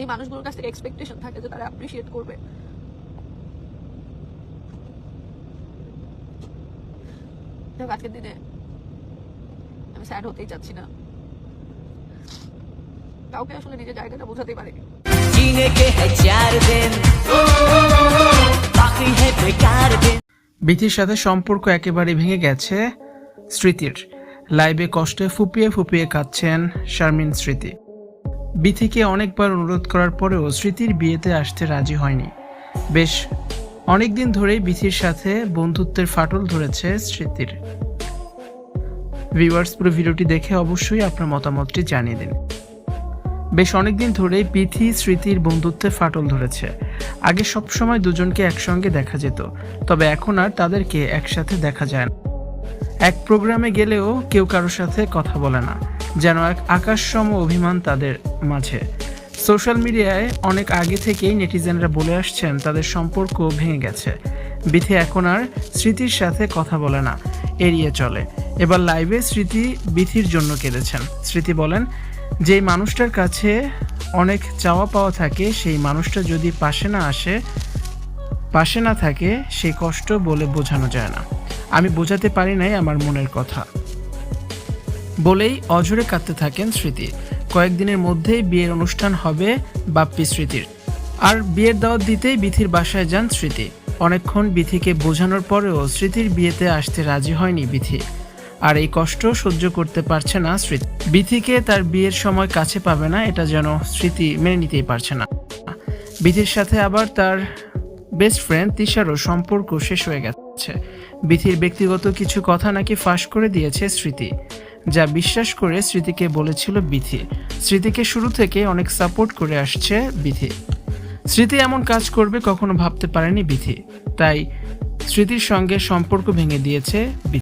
যে মানুষগুলোর কাছ থেকে এক্সপেকটেশন থাকে যে তারা অ্যাপ্রিসিয়েট করবে। আজকের দিনে আমি স্যাড হতেই চাচ্ছি না। কাউকে আসলে নিজের জায়গাটা বোঝাতে পারে। বিথির সাথে সম্পর্ক একেবারে ভেঙে গেছে স্মৃতির। লাইভে কষ্টে ফুপিয়ে ফুপিয়ে কাঁদছেন শারমিন স্মৃতি। বিথিকে অনেকবার অনুরোধ করার পরেও স্মৃতির বিয়েতে আসতে রাজি হয়নি। বেশ অনেক দিন ধরেই বিথির সাথে বন্ধুত্বের ফাটল ধরেছে স্মৃতির। ভিউয়ার্স, পুরো ভিডিওটি দেখে অবশ্যই আপনার মতামতটি জানিয়ে দিন। বেশ, অনেকদিন ধরেই বিথি স্মৃতির বন্ধুত্বে ফাটল ধরেছে। আগে সবসময় দুজনকে একসঙ্গে দেখা যেত, তবে এখন আর তাদেরকে একসাথে দেখা যায় না। এক প্রোগ্রামে গেলেও কেউ কারোর সাথে কথা বলে না। যেন এক আকাশসম অভিমান তাদের মাঝে। সোশ্যাল মিডিয়ায় অনেক আগে থেকেই নেটিজেনরা বলে আসছেন, তাদের সম্পর্ক ভেঙে গেছে। বিথি এখন আর স্মৃতির সাথে কথা বলে না, এড়িয়ে চলে। এবার লাইভে স্মৃতি বিথির জন্য কেঁদেছেন। স্মৃতি বলেন, যেই মানুষটার কাছে অনেক চাওয়া পাওয়া থাকে, সেই মানুষটা যদি পাশে না আসে, পাশে না থাকে সেই কষ্ট বলে বোঝানো যায় না। আমি বোঝাতে পারি নাই আমার মনের কথা। বলেই অঝরে কাঁদতে থাকেন স্মৃতি। কয়েকদিনের মধ্যেই বিয়ের অনুষ্ঠান হবে বাপ্পি স্মৃতির। আর বিয়ের দাওয়াত দিতেই বিথির বাসায় যান স্মৃতি। অনেকক্ষণ বিথিকে বোঝানোর পরেও স্মৃতির বিয়েতে আসতে রাজি হয়নি বিথি। আর এই কষ্ট সহ্য করতে পারছে না স্মৃতি। বিথিকে তার বিয়ের সময় কাছে পাবে না, এটা যেন স্মৃতি মেনে নিতেই পারছে না। বিথির সাথে আবার তার বেস্ট ফ্রেন্ড তিশারও সম্পর্ক শেষ হয়ে গেছে। বিথির ব্যক্তিগত কিছু কথা নাকি ফাঁস করে দিয়েছে স্মৃতি। যা বিশ্বাস করে স্মৃতিকে বলেছিল বিথি স্মৃতিকে শুরু থেকে অনেক সাপোর্ট করে আসছে বিথি স্মৃতি এমন কাজ করবে কখনো ভাবতে পারেনি বিথি তাই স্মৃতির সঙ্গে সম্পর্ক ভেঙে দিয়েছে